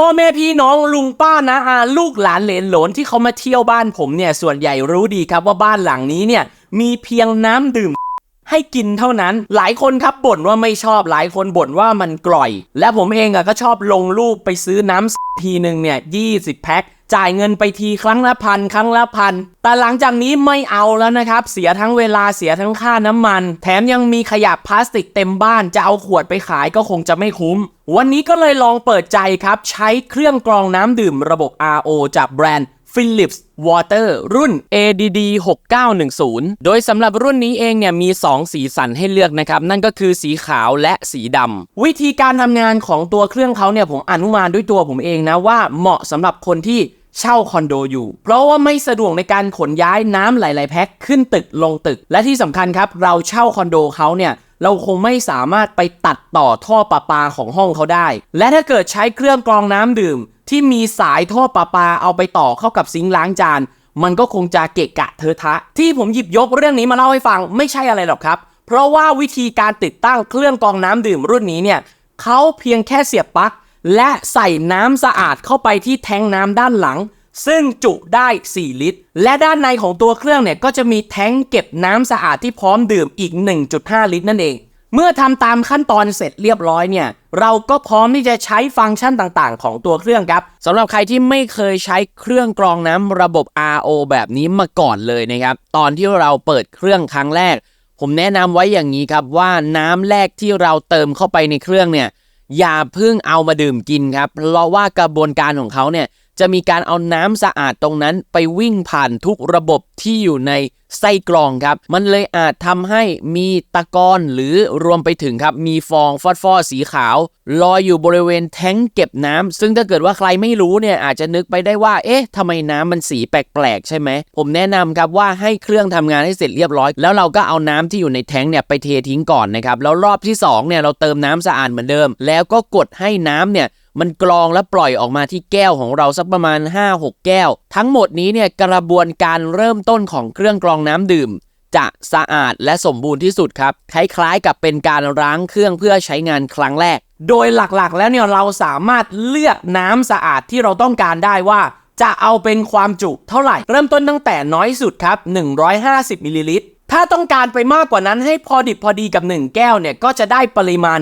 พ่อแม่พี่น้องลุงป้านะอาลูกหลานเหลนหลนที่เขามาเที่ยวบ้านผมเนี่ยส่วนใหญ่รู้ดีครับว่าบ้านหลังนี้เนี่ยมีเพียงน้ำดื่ม ให้กินเท่านั้น หลายคนครับบ่นว่าไม่ชอบหลายคนบ่นว่ามันกร่อย และผมเองอะก็ชอบลงรูปไปซื้อน้ำทีหนึ่งเนี่ย20แพ็คจ่ายเงินไปทีครั้งละพันครั้งละพัน แต่หลังจากนี้ไม่เอาแล้วนะครับ เสียทั้งเวลาเสียทั้งค่าน้ำมัน แถมยังมีขยะพลาสติกเต็มบ้าน จะเอาขวดไปขายก็คงจะไม่คุ้ม วันนี้ก็เลยลองเปิดใจครับ ใช้เครื่องกรองน้ำดื่มระบบ RO จากแบรนด์ Philips Water รุ่น ADD 6910 โดยสำหรับรุ่นนี้เองเนี่ยมี 2 สีสันให้เลือกนะครับ นั่นก็คือสีขาวและสีดำ วิธีการทำงานของตัวเครื่องเขาเนี่ยผมอนุมานด้วยตัวผมเองนะว่าเหมาะสำหรับคนที่เช่าคอนโดอยู่ เพราะว่าไม่สะดวกในการขนย้ายน้ำหลาย ๆ แพ็คขึ้นตึกลงตึก และที่สำคัญครับ เราเช่าคอนโดเขาเนี่ย เราคงไม่สามารถไปตัดต่อท่อประปาของห้องเขาได้ และถ้าเกิดใช้เครื่องกรองน้ำดื่ม ที่มีสายท่อประปาเอาไปต่อเข้ากับซิงค์ล้างจาน มันก็คงจะเกะกะเทอะทะ ที่ผมหยิบยกเรื่องนี้มาเล่าให้ฟังไม่ใช่อะไรหรอกครับ เพราะว่าวิธีการติดตั้งเครื่องกรองน้ำดื่มรุ่นนี้เนี่ยเขาเพียงแค่เสียบปลั๊กและใส่น้ำสะอาดเข้าไปที่แทงน้ำด้านหลัง ซึ่งจุได้ 4 ลิตร และด้านในของตัวเครื่องเนี่ยก็จะมีแท้งเก็บน้ำสะอาดที่พร้อมดื่มอีก 1.5 ลิตรนั่นเอง เมื่อทำตามขั้นตอนเสร็จเรียบร้อยเนี่ยเราก็พร้อมที่จะใช้ฟังก์ชันต่างๆ ของตัวเครื่องครับสำหรับใครที่ไม่เคยใช้เครื่องกรองน้ำระบบ RO แบบนี้มาก่อนเลยนะครับตอนที่เราเปิดเครื่องครั้งแรก ผมแนะนำไว้อย่างนี้ครับว่าน้ำแรกที่เราเติมเข้าไปในเครื่องเนี่ยอย่าเพิ่งเอามาดื่มกินครับเพราะว่ากระบวนการของเขาเนี่ย จะมีการเอาน้ำสะอาดตรงนั้นไปวิ่งผ่านทุกระบบที่อยู่ในไส้กรองครับ มันเลยอาจทำให้มีตะกอนหรือรวมไปถึงครับ มีฟองฟอดฟอๆสีขาวลอยอยู่บริเวณแท้งเก็บน้ำซึ่งถ้าเกิดว่าใครไม่รู้เนี่ยอาจจะนึกไปได้ว่า เอ๊ะทำไมน้ำมันสีแปลกๆ ใช่ไหม ผมแนะนำครับว่าให้เครื่องทำงานให้เสร็จเรียบร้อย แล้วเราก็เอาน้ำที่อยู่ในแท้งเนี่ยไปเททิ้งก่อนนะครับ แล้วรอบที่สองเนี่ยเราเติมน้ำสะอาดเหมือนเดิม แล้วก็กดให้น้ำเนี่ย มันกรองและปล่อยออกมาที่แก้วของเราสักประมาณ 5-6 แก้ว ทั้งหมดนี้เนี่ยกระบวนการเริ่มต้นของเครื่องกรองน้ำดื่ม จะสะอาดและสมบูรณ์ที่สุดครับคล้ายๆกับเป็นการล้างเครื่องเพื่อใช้งานครั้งแรก โดยหลักๆ แล้วเนี่ยเราสามารถเลือกน้ำสะอาดที่เราต้องการได้ว่าจะเอาเป็นความจุเท่าไหร่ เริ่มต้นตั้งแต่น้อยสุดครับ 150มิลลิลิตร ถ้าต้องการไปมากกว่านั้นให้พอดิบพอดีกับ 1 แก้วเนี่ย ก็จะได้ปริมาณ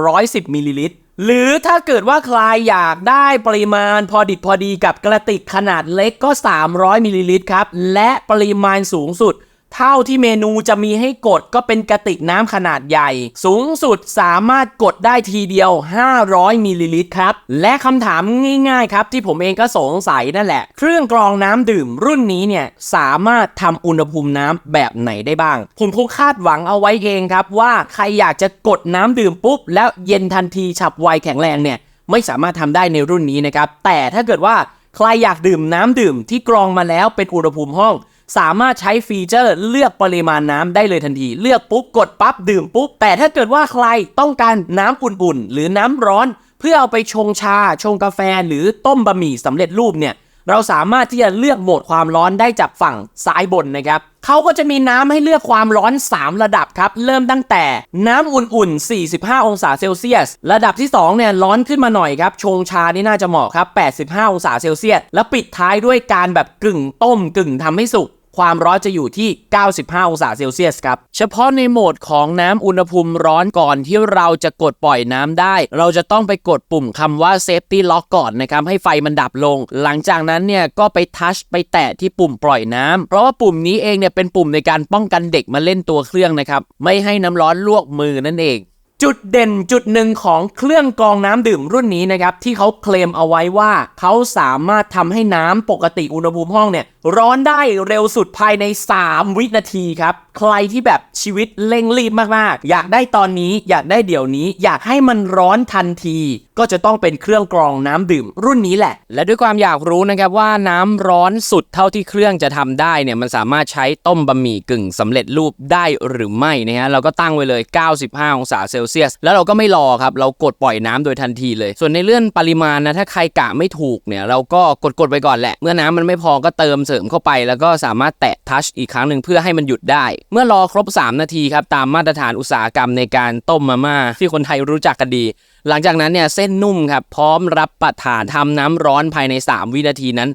210มิลลิลิตร หรือถ้าเกิดว่าใครอยากได้ปริมาณพอดิบพอดีกับกระติกขนาดเล็กก็ 300มิลลิลิตรครับ และปริมาณสูงสุด เท่าที่เมนูจะมีให้กดก็เป็นกระติกน้ำขนาดใหญ่ สูงสุดสามารถกดได้ทีเดียว 500มิลลิลิตรครับ และคำถามง่ายๆครับที่ผมเองก็สงสัยนั่นแหละ เครื่องกรองน้ำดื่มรุ่นนี้เนี่ยสามารถทำอุณหภูมิน้ำแบบไหนได้บ้าง ผมคงคาดหวังเอาไว้เองครับ ว่าใครอยากจะกดน้ำดื่มปุ๊บ แล้วเย็นทันทีฉับไวแข็งแรงเนี่ยไม่สามารถทำได้ในรุ่นนี้นะครับแต่ถ้าเกิดว่าใครอยากดื่มน้ำดื่มที่กรองมาแล้วเป็นอุณหภูมิห้อง สามารถใช้ฟีเจอร์เลือกปริมาณน้ำได้เลยทันที เลือกปุ๊บกดปั๊บดื่มปุ๊บ แต่ถ้าเกิดว่าใครต้องการน้ำอุ่นๆหรือน้ำร้อน เพื่อเอาไปชงชา ชงกาแฟหรือต้มบะหมี่สำเร็จรูปเนี่ยเราสามารถที่จะเลือกโหมดความร้อนได้จากฝั่งซ้ายบนนะครับเขาก็จะมีน้ำให้เลือกความร้อน 3 ระดับครับ เริ่มตั้งแต่น้ำอุ่นๆ 45 องศาเซลเซียส ระดับที่ 2 เนี่ย ร้อนขึ้นมาหน่อยครับ ชงชานี่น่าจะเหมาะครับ 85 องศาเซลเซียส แล้วปิดท้ายด้วยการแบบกึ่งต้มกึ่งทำให้สุก ความร้อนจะอยู่ที่ 95 องศาเซลเซียสครับ เฉพาะในโหมดของน้ำอุณหภูมิร้อนก่อนที่เราจะกดปล่อยน้ำได้ เราจะต้องไปกดปุ่มคำว่า safety lock ก่อนนะครับ ให้ไฟมันดับลง หลังจากนั้นเนี่ยก็ไปทัชไปแตะที่ปุ่มปล่อยน้ำ เพราะว่าปุ่มนี้เองเนี่ยเป็นปุ่มในการป้องกันเด็กมาเล่นตัวเครื่องนะครับ ไม่ให้น้ำร้อนลวกมือนั่นเอง จุดเด่นจุดหนึ่งของเครื่องกรองน้ำดื่มรุ่นนี้นะครับที่เขาเคลมเอาไว้ว่าเขาสามารถทำให้น้ำปกติอุณหภูมิห้องเนี่ยร้อนได้เร็วสุดภายใน 3 วินาทีครับ ใครที่แบบชีวิตเร่งรีบมากๆ อยากได้ตอนนี้อยากได้เดี๋ยวนี้ อยากให้มันร้อนทันที ก็จะต้องเป็นเครื่องกรองน้ำดื่ม รุ่นนี้แหละ และด้วยความอยากรู้นะครับว่าน้ำร้อนสุดเท่าที่เครื่องจะทำได้เนี่ยมันสามารถใช้ต้มบะหมี่กึ่งสำเร็จรูปได้หรือไม่นะฮะเราก็ตั้งไว้เลย 95 องศาเซลเซียส แล้วเราก็ไม่รอครับเรากดปล่อยน้ำโดยทันทีเลย ส่วนในเรื่องปริมาณนะถ้าใครกะไม่ถูกเนี่ยเราก็กดกดๆไปก่อนแหละ เมื่อน้ำมันไม่พอก็เติมเสริมเข้าไป แล้วก็สามารถแตะทัชอีกครั้งหนึ่งเพื่อให้มันหยุดได้ เมื่อรอครบ 3 นาทีครับตามมาตรฐานอุตสาหกรรมในการต้มมาม่าที่คนไทยรู้จักกันดี หลังจากนั้นเนี่ยเส้นนุ่มครับพร้อมรับประทานทำน้ำร้อนภายใน 3 วินาทีนั้น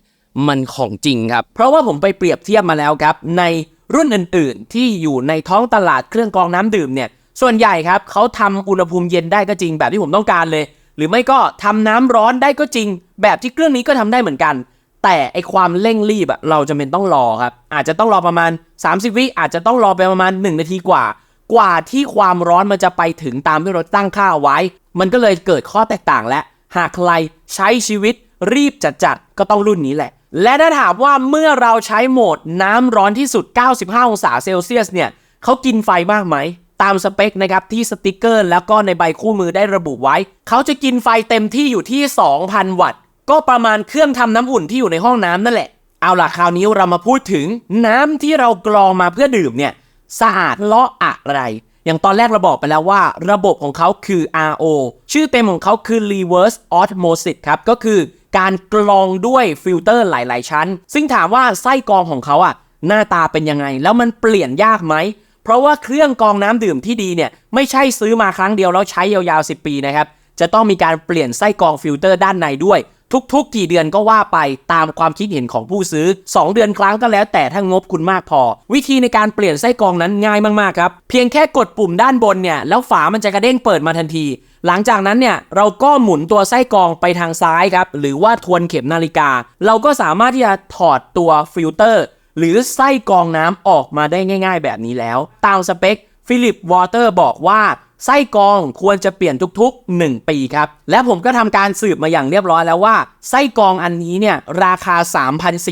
มันของจริงครับ เพราะว่าผมไปเปรียบเทียบมาแล้วครับ ในรุ่นอื่นๆ ที่อยู่ในท้องตลาดเครื่องกรองน้ำดื่มเนี่ยส่วนใหญ่ครับเขาทำอุณหภูมิเย็นได้ก็จริงแบบที่ผมต้องการเลย หรือไม่ก็ทำน้ำร้อนได้ก็จริง แบบที่เครื่องนี้ก็ทำได้เหมือนกัน แต่ไอความเร่งรีบอะเราจะเป็นต้องรอครับ อาจจะต้องรอประมาณ 30 วิอาจจะต้องรอไปประมาณ 1 นาทีกว่า กว่าที่ความร้อนมันจะไปถึงตามที่เราตั้งค่าไว้ มันก็เลยเกิดข้อแตกต่างและ หากใครใช้ชีวิตรีบจัดๆก็ต้องรุ่นนี้แหละ และถ้าถามว่าเมื่อเราใช้โหมดน้ำร้อนที่สุด 95 องศาเซลเซียสเนี่ยเขากินไฟมากไหมตามสเปคนะครับที่สติกเกอร์ แล้วก็ในใบคู่มือได้ระบุไว้ เขาจะกินไฟเต็มที่อยู่ที่ 2,000 วัตต์ ก็ประมาณเครื่องทำน้ำอุ่นที่อยู่ในห้องน้ำนั่นแหละ เอาล่ะคราวนี้เรามาพูดถึงน้ำที่เรากรองมาเพื่อดื่มเนี่ยสะอาดเลาะอะไร อย่างตอนแรกเราบอกไปแล้วว่า ระบบของเขาคือ RO ชื่อเต็มของเขาคือ reverse osmosis ครับก็คือการกรองด้วยฟิลเตอร์หลาย ๆ ชั้น ซึ่งถามว่าไส้กรองของเขาอะหน้าตาเป็นยังไง แล้วมันเปลี่ยนยากไหม เพราะว่าเครื่องกรองน้ำดื่มที่ดีเนี่ย ไม่ใช่ซื้อมาครั้งเดียวแล้วใช้ยาวๆ 10 ปีนะครับ จะต้องมีการเปลี่ยนไส้กรองฟิลเตอร์ด้านในด้วย ทุกๆ กี่เดือนก็ว่าไปตามความคิดเห็นของผู้ซื้อ 2 เดือนครั้งก็แล้วแต่ถ้างบคุณมากพอ วิธีในการเปลี่ยนไส้กรองนั้นง่ายมากๆครับ เพียงแค่กดปุ่มด้านบนเนี่ยแล้วฝามันจะกระเด้งเปิดมาทันที หลังจากนั้นเนี่ยเราก็หมุนตัวไส้กรองไปทางซ้ายครับหรือว่าทวนเข็มนาฬิกา เราก็สามารถที่จะถอดตัวฟิลเตอร์หรือไส้กรองน้ำออกมาได้ง่าย ๆ แบบนี้แล้ว ตามสเปคฟิลิปวอเตอร์บอกว่า ไส้กรองควรจะเปลี่ยนทุกๆ 1 ปีครับ และผมก็ทำการสืบมาอย่างเรียบร้อยแล้วว่า ไส้กรองอันนี้เนี่ยราคา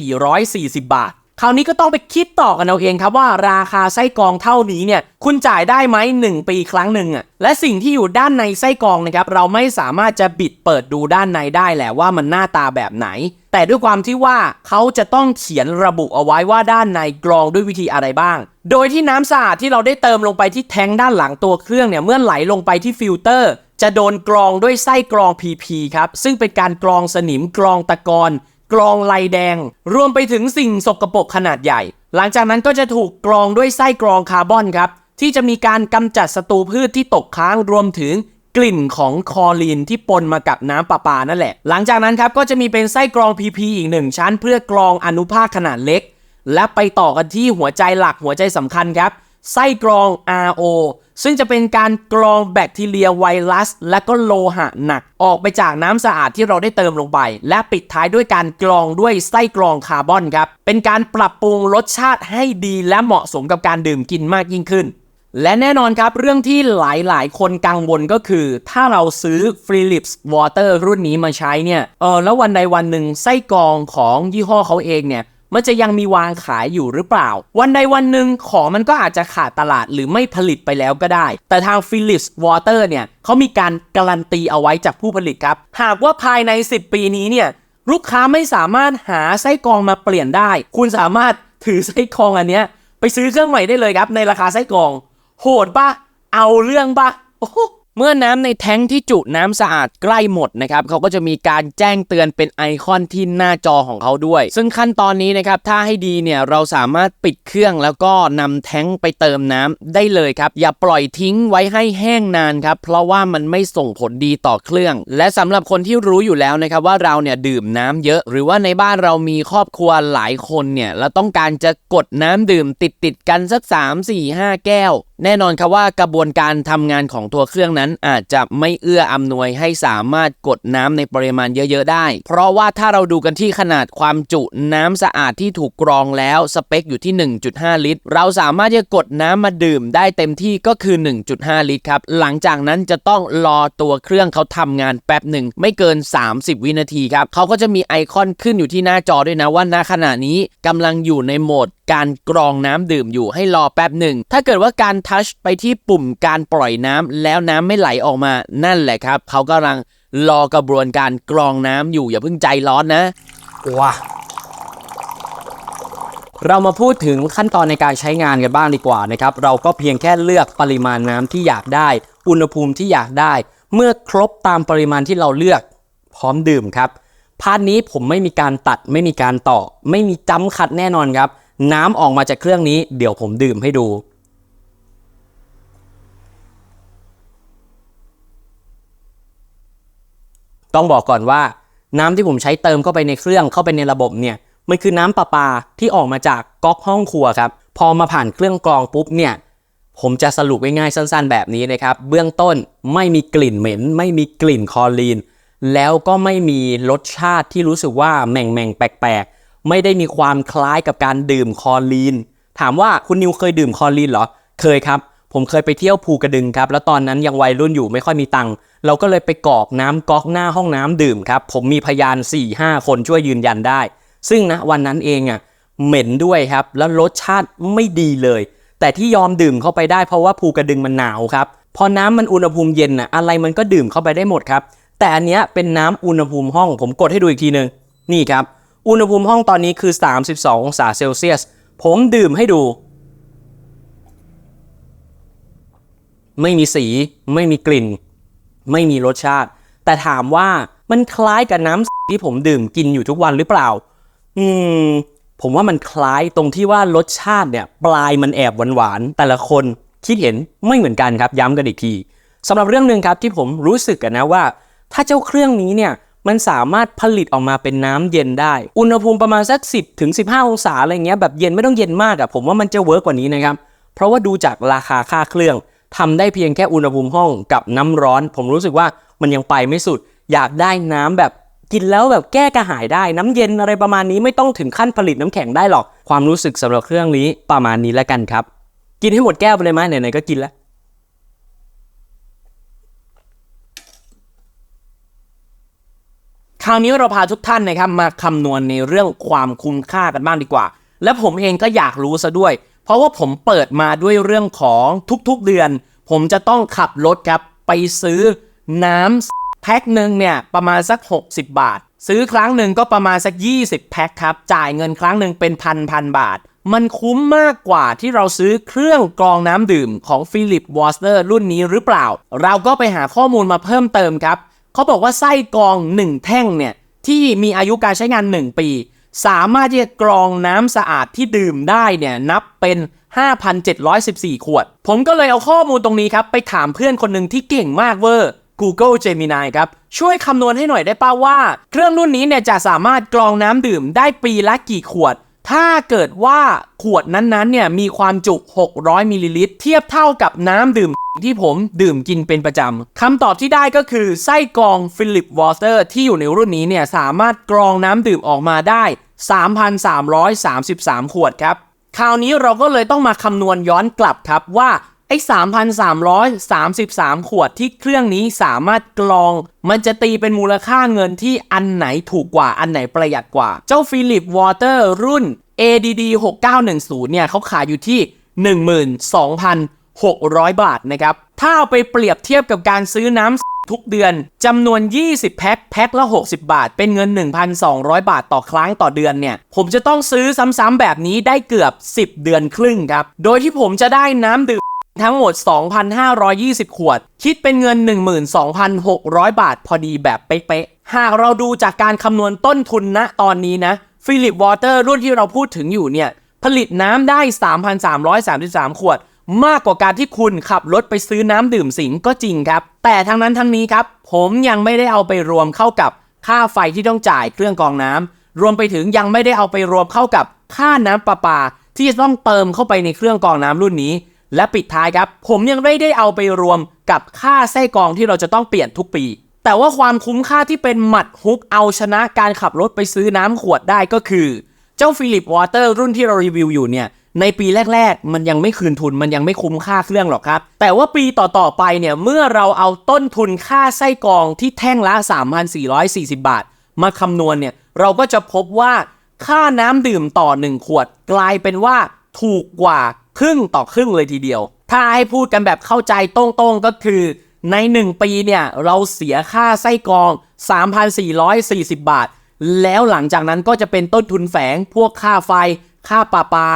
3,440 บาท คราวนี้ก็ต้องไปคิดต่อกันเอาเองครับว่าราคาไส้กรองเท่านี้เนี่ยคุณจ่ายได้ไหม1 ปีครั้งหนึ่งอะและสิ่งที่อยู่ด้านในไส้กรองนะครับเราไม่สามารถจะบิดเปิดดูด้านในได้แหละว่ามันหน้าตาแบบไหน แต่ด้วยความที่ว่าเขาจะต้องเขียนระบุเอาไว้ว่าด้านในกรองด้วยวิธีอะไรบ้าง โดยที่น้ำสะอาดที่เราได้เติมลงไปที่แทงค์ด้านหลังตัวเครื่องเนี่ยเมื่อไหลลงไปที่ฟิลเตอร์จะโดนกรองด้วยไส้กรอง PP ครับซึ่งเป็นการกรองสนิมกรองตะกอน กรองลายแดง รวมไปถึงสิ่งสกปรกขนาดใหญ่ หลังจากนั้นก็จะถูกกรองด้วยไส้กรองคาร์บอนครับ ที่จะมีการกำจัดศัตรูพืชที่ตกค้างรวมถึงกลิ่นของคอรีนที่ปนมากับน้ำประปานั่นแหละ หลังจากนั้นครับก็จะมีเป็นไส้กรอง PP อีกหนึ่งชั้น เพื่อกรองอนุภาคขนาดเล็ก และไปต่อกันที่หัวใจหลักหัวใจสำคัญครับ ไส้กรอง RO ซึ่งจะเป็นการกรองแบคทีเรียไวรัส และก็โลหะหนัก ออกไปจากน้ำสะอาดที่เราได้เติมลงไป และปิดท้ายด้วยการกรองด้วยไส้กรองคาร์บอนครับ เป็นการปรับปรุงรสชาติให้ดีและเหมาะสมกับการดื่มกินมากยิ่งขึ้น และแน่นอนครับ เรื่องที่หลายๆ คนกังวลก็คือ ถ้าเราซื้อ Philips Water รุ่นนี้มาใช้เนี่ยเออแล้ววันใดวันหนึ่งไส้กรองของยี่ห้อเขาเองเนี่ย มันจะยังมีวางขายอยู่หรือเปล่า วันใดวันหนึ่งของมันก็อาจจะขาดตลาดหรือไม่ผลิตไปแล้วก็ได้ แต่ทาง Philips Water เนี่ยเขามีการการันตีเอาไว้จากผู้ผลิตครับ หากว่าภายใน 10 ปีนี้เนี่ยลูกค้าไม่สามารถหาไส้กรองมาเปลี่ยนได้ คุณสามารถถือไส้กรองอันเนี้ยไปซื้อเครื่องใหม่ได้เลยครับในราคาไส้กรอง โหดปะเอาเรื่องปะโอ้โห เมื่อน้ำในแท้งที่จุน้ำสะอาดใกล้หมดนะครับเขาก็จะมีการแจ้งเตือนเป็นไอคอนที่หน้าจอของเขาด้วย ซึ่งขั้นตอนนี้นะครับถ้าให้ดีเนี่ยเราสามารถปิดเครื่องแล้วก็นำแท้งไปเติมน้ำได้เลยครับ อย่าปล่อยทิ้งไว้ให้แห้งนานครับเพราะว่ามันไม่ส่งผลดีต่อเครื่อง และสำหรับคนที่รู้อยู่แล้วนะครับว่าเราเนี่ยดื่มน้ำเยอะ หรือว่าในบ้านเรามีครอบครัวหลายคนเนี่ยเราต้องการจะกดน้ำดื่มติดติดกันสัก 3 4 5 แก้ว แน่นอนครับว่ากระบวนการทำงานของตัวเครื่องนั้นอาจจะไม่เอื้ออำนวยให้สามารถกดน้ำในปริมาณเยอะ ๆ ได้ เพราะว่าถ้าเราดูกันที่ขนาดความจุน้ำสะอาดที่ถูกกรองแล้วสเปคอยู่ที่ 1.5 ลิตร เราสามารถจะกดน้ำมาดื่มได้เต็มที่ก็คือ 1.5 ลิตรครับ หลังจากนั้นจะต้องรอตัวเครื่องเขาทำงานแป๊บหนึ่งไม่เกิน 30 วินาทีครับเขาก็จะมีไอคอนขึ้นอยู่ที่หน้าจอด้วยนะว่าณขณะนี้กำลังอยู่ในโหมด การกรองน้ำดื่มอยู่ให้รอแป๊บหนึ่ง ถ้าเกิดว่าการทัชไปที่ปุ่มการปล่อยน้ำแล้วน้ำไม่ไหลออกมานั่นแหละครับเขากำลังรอกระบวนการกรองน้ำอยู่อย่าเพิ่งใจร้อนนะว้าเรามาพูดถึงขั้นตอนในการใช้งานกันบ้างดีกว่านะครับ เราก็เพียงแค่เลือกปริมาณน้ำที่อยากได้ อุณหภูมิที่อยากได้ เมื่อครบตามปริมาณที่เราเลือกพร้อมดื่มครับพาร์ทนี้ผมไม่มีการตัดไม่มีการต่อ ไม่มีจ้ำคัดแน่นอนครับ น้ำออกมาจากเครื่องนี้ เดี๋ยวผมดื่มให้ดู ต้องบอกก่อนว่า น้ำที่ผมใช้เติมเข้าไปในเครื่องเข้าไปในระบบเนี่ยมันคือน้ำประปาที่ออกมาจากก๊อกห้องครัวครับ พอมาผ่านเครื่องกรองปุ๊บเนี่ยผมจะสรุปง่ายๆสั้นๆ แบบนี้นะครับ เบื้องต้นไม่มีกลิ่นเหม็น ไม่มีกลิ่นคอลีน แล้วก็ไม่มีรสชาติที่รู้สึกว่าแม่งแม่งแปลกๆ ไม่ได้มีความคล้ายกับการดื่มคอรีน ถามว่าคุณนิวเคยดื่มคอรีนเหรอ เคยครับ ผมเคยไปเที่ยวภูกระดึงครับ แล้วตอนนั้นยังวัยรุ่นอยู่ไม่ค่อยมีตังค์ เราก็เลยไปกรอกน้ำก๊อกหน้าห้องน้ำดื่มครับ ผมมีพยาน 4-5คนช่วยยืนยันได้ ซึ่งนะวันนั้นเองอะเหม็นด้วยครับ แล้วรสชาติไม่ดีเลย แต่ที่ยอมดื่มเข้าไปได้เพราะว่าภูกระดึงมันหนาวครับ พอน้ำมันอุณหภูมิเย็นน่ะ อะไรมันก็ดื่มเข้าไปได้หมดครับ แต่อันเนี้ยเป็นน้ำอุณหภูมิห้อง ผมกดให้ดูอีกทีนึง นี่ครับ อุณหภูมิห้องตอนนี้คือ 32 องศาเซลเซียส ผมดื่มให้ดู ไม่มีสี ไม่มีกลิ่น ไม่มีรสชาติ แต่ถามว่ามันคล้ายกับน้ำที่ผมดื่มกินอยู่ทุกวันหรือเปล่า อืม ผมว่ามันคล้ายตรงที่ว่ารสชาติเนี่ย ปลายมันแอบหวานๆแต่ละคนคิดเห็นไม่เหมือนกันครับ ย้ำกันอีกทีสำหรับเรื่องหนึ่งครับที่ผมรู้สึกกันนะว่า ถ้าเจ้าเครื่องนี้เนี่ย มันสามารถผลิตออกมาเป็นน้ำเย็นได้ อุณหภูมิประมาณสัก 10ถึง15 องศาอะไรเงี้ยแบบเย็นไม่ต้องเย็นมากอะผมว่ามันจะเวิร์กกว่านี้นะครับ เพราะว่าดูจากราคาค่าเครื่องทำได้เพียงแค่อุณหภูมิห้องกับน้ำร้อน ผมรู้สึกว่ามันยังไปไม่สุด อยากได้น้ำแบบกินแล้วแบบแก้กระหายได้น้ำเย็นอะไรประมาณนี้ไม่ต้องถึงขั้นผลิตน้ำแข็งได้หรอก ความรู้สึกสำหรับเครื่องนี้ประมาณนี้แล้วกันครับ กินให้หมดแก้วไปเลยไหมไหนๆก็กินแล้ว ราวนี้เราพาทุกท่านนะครับมาคำนวณในเรื่องความคุ้มค่ากันบ้างดีกว่า และผมเองก็อยากรู้ซะด้วย เพราะว่าผมเปิดมาด้วยเรื่องของทุกๆเดือน ผมจะต้องขับรถครับไปซื้อน้ำแพ็คหนึ่งเนี่ยประมาณสัก 60 บาท ซื้อครั้งหนึ่งก็ประมาณสัก 20 แพ็คครับ จ่ายเงินครั้งหนึ่งเป็นพันพันบาท มันคุ้มมากกว่าที่เราซื้อเครื่องกรองน้ำดื่มของ Philip w a s t e r รุ่นนี้หรือเปล่า เราก็ไปหาข้อมูลมาเพิ่มเติมครับ เขาบอกว่าไส้กรอง 1 แท่งเนี่ยที่มีอายุการใช้งาน 1 ปี สามารถที่จะกรองน้ำสะอาดที่ดื่มได้เนี่ยนับเป็น 5,714 ขวด ผมก็เลยเอาข้อมูลตรงนี้ครับ ไปถามเพื่อนคนหนึ่งที่เก่งมากเวอร์ Google Gemini ครับ ช่วยคำนวณให้หน่อยได้ป่าว่า เครื่องรุ่นนี้เนี่ยจะสามารถกรองน้ำดื่มได้ปีละกี่ขวด ถ้าเกิดว่าขวดนั้นๆเนี่ยมีความจุ 600มิลลิลิตรเทียบเท่ากับน้ำดื่มที่ผมดื่มกินเป็นประจำ คำตอบที่ได้ก็คือไส้กรองฟิลิปวอเตอร์ที่อยู่ในรุ่นนี้เนี่ยสามารถกรองน้ำดื่มออกมาได้ 3,333 ขวดครับ คราวนี้เราก็เลยต้องมาคำนวณย้อนกลับครับว่า ไอ้3,333ขวดที่เครื่องนี้สามารถกรอง มันจะตีเป็นมูลค่าเงินที่อันไหนถูกกว่าอันไหนประหยัดกว่า เจ้าฟิลิปวอเตอร์รุ่น ADD 6910เนี่ยเขาขายอยู่ที่ 12,600 บาทนะครับ ถ้าเอาไปเปรียบเทียบกับการซื้อน้ำทุกเดือนจำนวน 20 แพ็คแพ็คละ 60 บาท เป็นเงิน 1,200 บาทต่อครั้งต่อเดือนเนี่ย ผมจะต้องซื้อซ้ำๆแบบนี้ได้เกือบ 10 เดือนครึ่งครับ โดยที่ผมจะได้น้ำดื่ม ทั้งหมด 2,520 ขวด คิดเป็นเงิน 12,600 บาทพอดีแบบเป๊ะๆ หากเราดูจากการคำนวณต้นทุนณตอนนี้นะฟิลิปวอเตอร์รุ่นที่เราพูดถึงอยู่เนี่ย ผลิตน้ำได้ 3,333 ขวด มากกว่าการที่คุณขับรถไปซื้อน้ำดื่มสิงก็จริงครับ แต่ทั้งนั้นทั้งนี้ครับ ผมยังไม่ได้เอาไปรวมเข้ากับค่าไฟที่ต้องจ่ายเครื่องกรองน้ำรวมไปถึงยังไม่ได้เอาไปรวมเข้ากับค่าน้ำประปา ที่จะต้องเติมเข้าไปในเครื่องกรองน้ำรุ่นนี้ และปิดท้ายครับ ผมยังไม่ได้เอาไปรวมกับค่าไส้กรองที่เราจะต้องเปลี่ยนทุกปี แต่ว่าความคุ้มค่าที่เป็นหมัดฮุกเอาชนะการขับรถไปซื้อน้ำขวดได้ก็คือ เจ้าฟิลิปวอเตอร์รุ่นที่เรารีวิวอยู่เนี่ยในปีแรก ๆ มันยังไม่คืนทุนมันยังไม่คุ้มค่าเครื่องหรอกครับ แต่ว่าปีต่อ ๆ ไปเนี่ย เมื่อเราเอาต้นทุนค่าไส้กรองที่แท่งละ 3,440 บาท มาคำนวณเนี่ย เราก็จะพบว่าค่าน้ำดื่มต่อ 1 ขวด กลายเป็นว่าถูกกว่า ครึ่งต่อครึ่งเลยทีเดียว ถ้าให้พูดกันแบบเข้าใจตรงๆก็คือใน 1 ปีเนี่ย เราเสียค่าไส้กรอง 3,440 บาท แล้วหลังจากนั้นก็จะเป็นต้นทุนแฝงพวกค่าไฟ ค่าปลาปา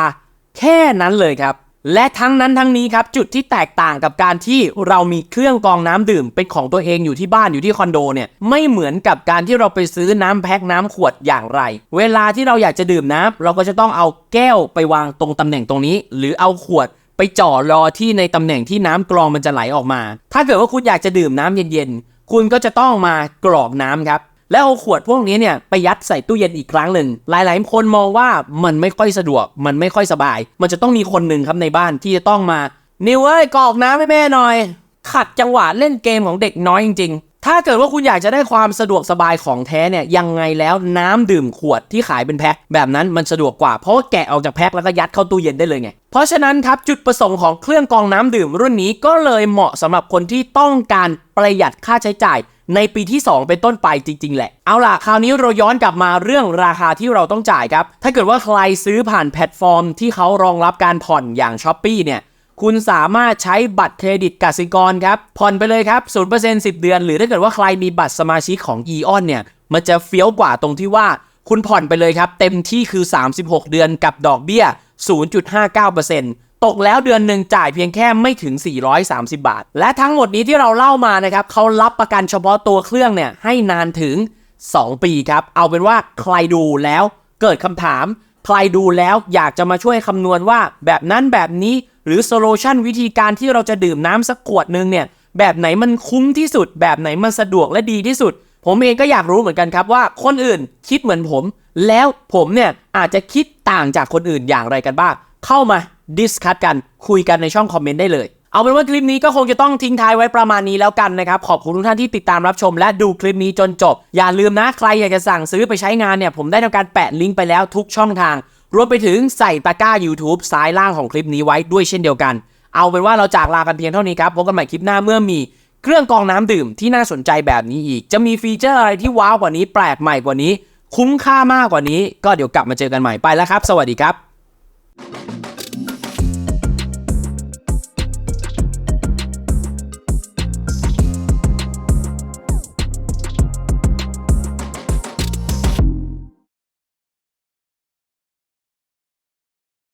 แค่นั้นเลยครับ และทั้งนั้นทั้งนี้ครับจุดที่แตกต่างกับการที่เรามีเครื่องกรองน้ำดื่มเป็นของตัวเองอยู่ที่บ้านอยู่ที่คอนโดเนี่ยไม่เหมือนกับการที่เราไปซื้อน้ำแพ็คน้ำขวดอย่างไร เวลาที่เราอยากจะดื่มน้ำเราก็จะต้องเอาแก้วไปวางตรงตำแหน่งตรงนี้ หรือเอาขวดไปจ่อรอที่ในตำแหน่งที่น้ำกรองมันจะไหลออกมา ถ้าเกิดว่าคุณอยากจะดื่มน้ำเย็นๆ คุณก็จะต้องมากรอกน้ำครับ แล้วเอาขวดพวกนี้เนี่ยไปยัดใส่ตู้เย็นอีกครั้งหนึ่ง หลายๆ คนมองว่ามันไม่ค่อยสะดวก มันไม่ค่อยสบาย มันจะต้องมีคนหนึ่งครับในบ้านที่จะต้องมา นิวเอ้ยกรอกน้ำให้แม่หน่อย ขัดจังหวะเล่นเกมของเด็กน้อยจริง ๆ ถ้าเกิดว่าคุณอยากจะได้ความสะดวกสบายของแท้เนี่ยยังไงแล้วน้ำดื่มขวดที่ขายเป็นแพ็คแบบนั้นมันสะดวกกว่าเพราะาแกะออกจากแพ็คแล้วก็ยัดเข้าตู้เย็นได้เลยไง เพราะฉะนั้นครับจุดประสงค์ของเครื่องกรองน้ำดื่มรุ่นนี้ก็เลยเหมาะสำหรับคนที่ต้องการประหยัดค่าใช้จ่าย ในปีที่ 2 เป็นต้นไปจริง ๆ แหละ เอาล่ะ คราวนี้เราย้อนกลับมาเรื่องราคาที่เราต้องจ่ายครับ ถ้าเกิดว่าใครซื้อผ่านแพลตฟอร์ม ที่เขารองรับการผ่อนอย่าง s h อ p e e เนี่ยคุณสามารถใช้บัตรเครดิตกสิกรครับ ผ่อนไปเลยครับ 0% 10 เดือน หรือถ้าเกิดว่าใครมีบัตรสมาชิกของ e.on เนี่ย มันจะเฟี้ยวกว่าตรงที่ว่า คุณผ่อนไปเลยครับ เต็มที่คือ 36 เดือนกับดอกเบี้ย 0.59% ตกแล้วเดือนหนึ่งจ่ายเพียงแค่ไม่ถึง 430 บาท และทั้งหมดนี้ที่เราเล่ามานะครับเขารับประกันเฉพาะตัวเครื่องเนี่ยให้นานถึง 2 ปีครับ เอาเป็นว่าใครดูแล้วเกิดคำถาม ใครดูแล้วอยากจะมาช่วยคำนวณว่า แบบนั้นแบบนี้หรือโซลูชันวิธีการที่เราจะดื่มน้ำสักขวดหนึงเนี่ยแบบไหนมันคุ้มที่สุด แบบไหนมันสะดวกและดีที่สุด ผมเองก็อยากรู้เหมือนกันครับว่าคนอื่นคิดเหมือนผม แล้วผมเนี่ยอาจจะคิดต่างจากคนอื่นอย่างไรกันบ้าง เข้ามาดิสคัตกันคุยกันในช่องคอมเมนต์ได้เลย เอาเป็นว่าคลิปนี้ก็คงจะต้องทิ้งท้ายไว้ประมาณนี้แล้วกันนะครับ ขอบคุณทุกท่านที่ติดตามรับชมและดูคลิปนี้จนจบ อย่าลืมนะใครอยากจะสั่งซื้อไปใช้งานเนี่ยผมได้ทำการแปะลิงก์ไปแล้วทุกช่องทาง รวมไปถึงใส่ตะกร้า YouTube ซ้ายล่างของคลิปนี้ไว้ด้วยเช่นเดียวกัน เอาเป็นว่าเราจากลากันเพียงเท่านี้ครับพบกันใหม่คลิปหน้าเมื่อมีเครื่องกรองน้ำดื่มที่น่าสนใจแบบนี้อีก จะมีฟีเจอร์อะไรที่ว้าวกว่านี้ แปลกใหม่กว่านี้ คุ้มค่ามากกว่านี้ ก็เดี๋ยวกลับมาเจอกันใหม่ไปแล้วครับ สวัสดีครับ thank you